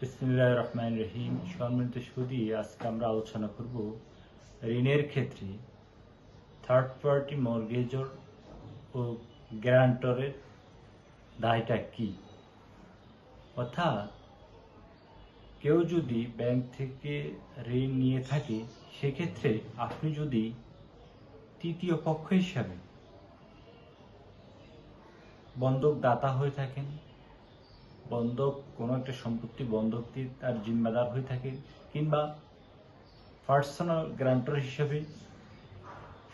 বিসমিল্লাহ রহমান রহিম সম্মানিত সুদী আজকে আমরা আলোচনা করব ঋণের ক্ষেত্রে থার্ড পার্টি মর্গেজর ও গ্যারান্টরের দায়টা কি? অর্থাৎ কেউ যদি ব্যাংক থেকে ঋণ নিয়ে থাকে, সেক্ষেত্রে আপনি যদি তৃতীয় পক্ষ হিসাবে বন্ধক দাতা হয়ে থাকেন বন্ধক, কোনো একটা সম্পত্তি বন্ধক দিয়ে তার জিম্মাদার হয়ে থাকে কিংবা পার্সোনাল গ্রান্টর হিসেবে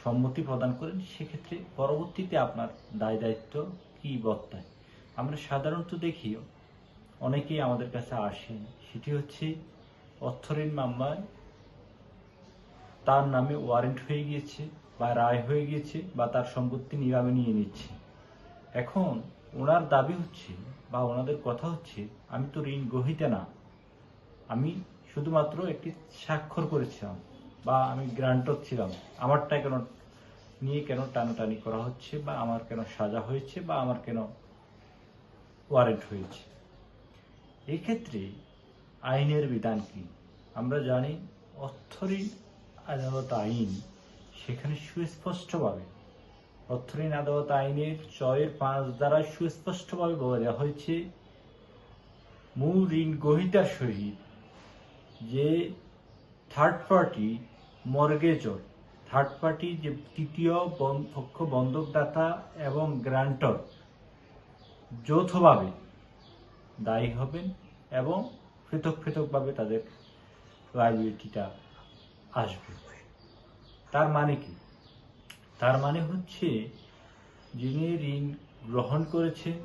সম্মতি প্রদান করেন, সেক্ষেত্রে পরবর্তীতে আপনার দায় দায়িত্ব কি বর্তায়? আমরা সাধারণত দেখি, অনেকেই আমাদের কাছে আসেন, সেটি হচ্ছে অর্থঋণ মামলায় তার নামে ওয়ারেন্ট হয়ে গিয়েছে বা রায় হয়ে গিয়েছে বা তার সম্পত্তি নিলামে নিয়ে নিচ্ছে। এখন ওনার দাবি হচ্ছে বা ওনাদের কথা হচ্ছে, আমি তো ঋণ গ্রহিতা না। আমি শুধুমাত্র একটি স্বাক্ষর করেছিলাম বা আমি গ্রান্টর ছিলাম। আমারটা কেন, নিয়ে কেন টানাটানি করা হচ্ছে বা আমার কেন সাজা হয়েছে বা আমার কেন ওয়ারেন্ট হয়েছে? এক্ষেত্রে আইনের বিধান কি? আমরা জানি অর্থ ঋণ আদালত আইন সেখানে সুস্পষ্টভাবে অর্থঋণ আদালত আইনের ছয়ের পাঁচ দ্বারা সুস্পষ্টভাবে বলা হয়েছে, মূল ঋণ গ্রহিতার সহিত যে third party mortgagor third party যে তৃতীয় পক্ষ বন্ধকদাতা এবং গ্রান্টর যৌথভাবে দায়ী হবেন এবং পৃথক পৃথকভাবে তাদের লাইবিলিটিটা আসবে। তার মানে কি? তার মানে হচ্ছে, যিনি ঋণ গ্রহণ করেছেন,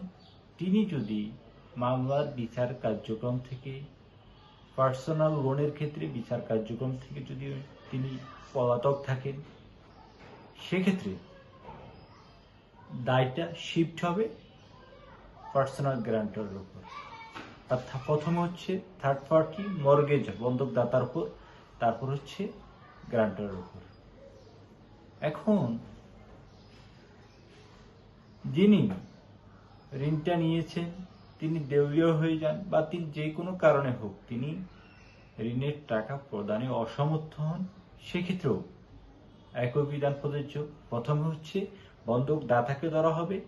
তিনি যদি মামলার বিচার কার্যক্রম থেকে পার্সোনাল লোনের ক্ষেত্রে বিচার কার্যক্রম থেকে যদি তিনি পলাতক থাকেন, সেক্ষেত্রে দায়টা শিফট হবে পার্সোনাল গ্যারান্টরের উপর। অর্থাৎ প্রথম হচ্ছে থার্ড পার্টি মর্গেজ বন্ধকদাতার উপর, তারপর হচ্ছে গ্যারান্টরের উপর। এখন যিনি ঋণটা নিয়েছেন, তিনি দেউলিয়া হয়ে যান বা তিনি যে কোনো কারণে হোক, তিনি ঋণের টাকা প্রদানে অসমর্থ হন, সেক্ষেত্রেও একই বিধান প্রযোজ্য। প্রথমে হচ্ছে বন্ধক দাতাকে ধরা হবে।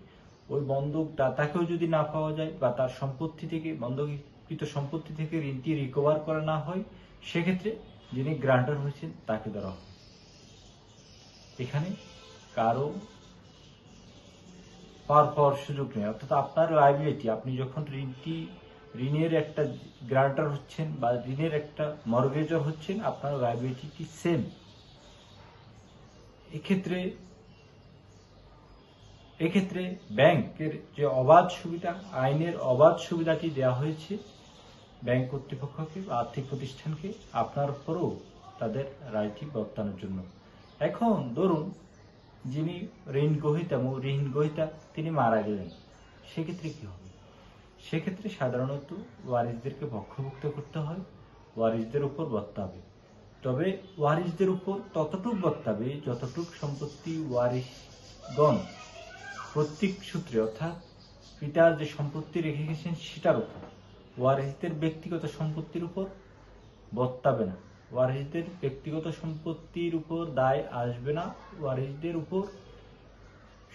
ওই বন্ধক দাতাকেও যদি না পাওয়া যায় বা তার সম্পত্তি থেকে, বন্ধকীকৃত সম্পত্তি থেকে ঋণটি রিকভার করা না হয়, সেক্ষেত্রে যিনি গ্রান্টার হয়েছেন, তাকে ধরা হবে। এখানে কারও পার পাওয়ার সুযোগ নেই। অর্থাৎ আপনার লাইবিলিটি আপনি যখন ঋণটি, ঋণের একটা গ্রান্টার হচ্ছেন বা ঋণের একটা মর্গেজর হচ্ছেন, আপনার লাইবিলিটি সেম এক্ষেত্রে এক্ষেত্রে ব্যাংকের যে অবাধ সুবিধা, আইনের অবাধ সুবিধাটি দেওয়া হয়েছে ব্যাংক কর্তৃপক্ষকে আর্থিক প্রতিষ্ঠানকে, আপনার উপরও তাদের রায়টি বর্তানোর জন্য। এখন ধরুন যিনি ঋণ গ্রহিতা ঋণ গ্রহিতা, তিনি মারা গেলেন। সেক্ষেত্রে কি হবে? সেক্ষেত্রে সাধারণত ওয়ারিসদেরকে পক্ষভুক্ত করতে হয়, ওয়ারিসদের উপর বর্তাবে তবে ওয়ারিসদের উপর ততটুক বর্তাবে যতটুক সম্পত্তি ওয়ারিসগণ প্রত্যেক সূত্রে, অর্থাৎ পিতা যে সম্পত্তি রেখে গেছেন, সেটার উপর। ওয়ারিসদের ব্যক্তিগত সম্পত্তির উপর বর্তাবে না। ওয়ারিসদের ব্যক্তিগত সম্পত্তির উপর দায় আসবে না। ওয়ারিসদের উপর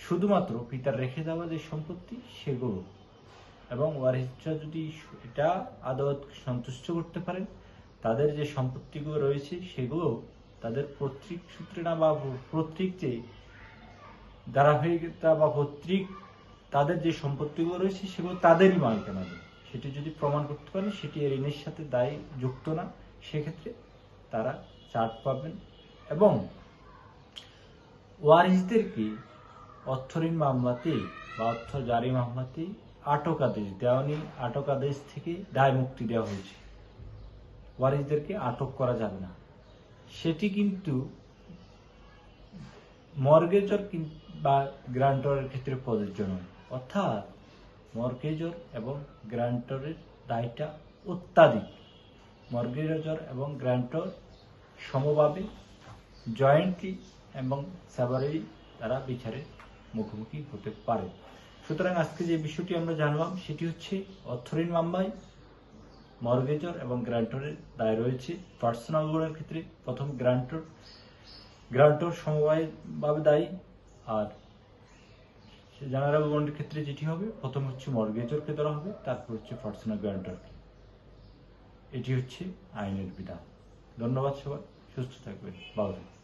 শুধুমাত্র পিতার রেখে দেওয়া যে সম্পত্তি, সেগুলো। এবং ওয়ারিসরা যদি এটা আদালত সন্তুষ্ট করতে পারেন, তাদের যে সম্পত্তিগুলো রয়েছে, সেগুলো তাদের পৈতৃক সূত্রে না বা পৈতৃক যে ধারাবাহিকতা বা পৈতৃক তাদের যে সম্পত্তিগুলো রয়েছে, সেগুলো তাদেরই মালিকানা সেটি যদি প্রমাণ করতে পারেন, সেটি ঋণের সাথে দায় যুক্ত না। সেক্ষেত্রে তারা চার্জ পাবেন। এবং ওয়ারিসদেরকে অর্থঋণ মামলাতে বা অর্থ জারি মামলাতে আটক আদেশ দেওয়ানি আটক আদেশ থেকে দায় মুক্তি দেওয়া হয়েছে। ওয়ারিসদেরকে আটক করা যাবে না? সেটি কিন্তু মর্গেজর বা গ্রান্টরের ক্ষেত্রে প্রযোজ্য নয়। অর্থাৎ মর্গেজর এবং গ্রান্টরের দায়টা অত্যাধিক। মর্গেজর এবং গ্রান্টর সমভাবে জয়েন্টলি এবং সেভারেলি তারা বিচারের মুখোমুখি হতে পারে। সুতরাং আজকে যে বিষয়টি আমরা জানলাম, সেটি হচ্ছে অর্থঋণ মামলায় মর্গেজর এবং গ্রান্টরের দায় রয়েছে। পার্সোনাল লোনের ক্ষেত্রে প্রথম গ্রান্টর গ্রান্টর সমবায়ভাবে দায়ী। আর জেনারেল বন্ডের ক্ষেত্রে যেটি হবে, প্রথম হচ্ছে মর্গেজরকে ধরা হবে, তারপর হচ্ছে পার্সোনাল গ্রান্টরকে এটি হচ্ছে আইনের বিধান। ধন্যবাদ সবাই। 휴스턴 대구에. 맞아요.